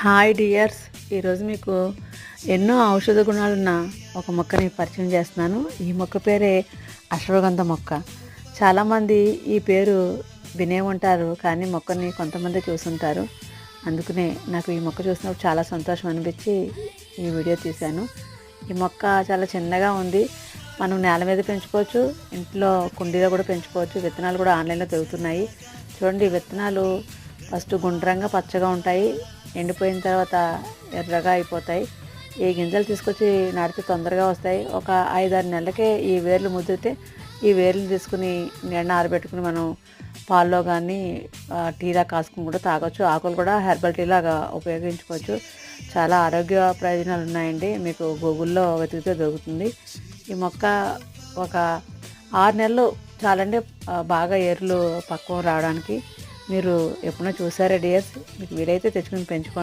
Hi dears. ఈరోజు మీకు ఎన్నో ఔషధ గుణాలున్న ఒక మొక్కని పరిచయం చేస్తున్నాను. ఈ మొక్క పేరే అశ్వగంధ మొక్క. చాలామంది ఈ పేరు వినే ఉంటారు కానీ మొక్కని కొంతమంది చూసుంటారు. అందుకనే నాకు ఈ మొక్క చూసినప్పుడు చాలా సంతోషం అనిపించి ఈ వీడియో తీశాను. ఈ మొక్క చాలా చిన్నగా ఉంది. మనం నేల మీద పెంచుకోవచ్చు ఇంట్లో కుండీలో కూడా పెంచుకోవచ్చు విత్తనాలు కూడా ఆన్లైన్లో దొరుకుతున్నాయి. చూడండి విత్తనాలు ఫస్ట్ గుండ్రంగా పచ్చగా ఉంటాయి. ఎండిపోయిన తర్వాత ఎర్రగా అయిపోతాయి. ఈ గింజలు తీసుకొచ్చి నాటితే తొందరగా వస్తాయి. ఒక ఐదారు నెలలకే ఈ వేర్లు ముదిరితే ఈ వేర్లు తీసుకుని ఎండ ఆరబెట్టుకుని మనం పాల్లో కానీ టీలా కాసుకుని కూడా తాగొచ్చు. ఆకులు కూడా హెర్బల్ టీ లాగా ఉపయోగించుకోవచ్చు. చాలా ఆరోగ్య ప్రయోజనాలు ఉన్నాయండి. మీకు గూగుల్లో వెతికితే దొరుకుతుంది. ఈ మొక్క ఒక ఆరు నెలలు చాలండి బాగా ఏర్లు పక్వం రావడానికి. మీరు ఎప్పుడైనా చూసారా డియర్స్? మీకు వీలైతే తెచ్చుకుని పెంచుకోండి.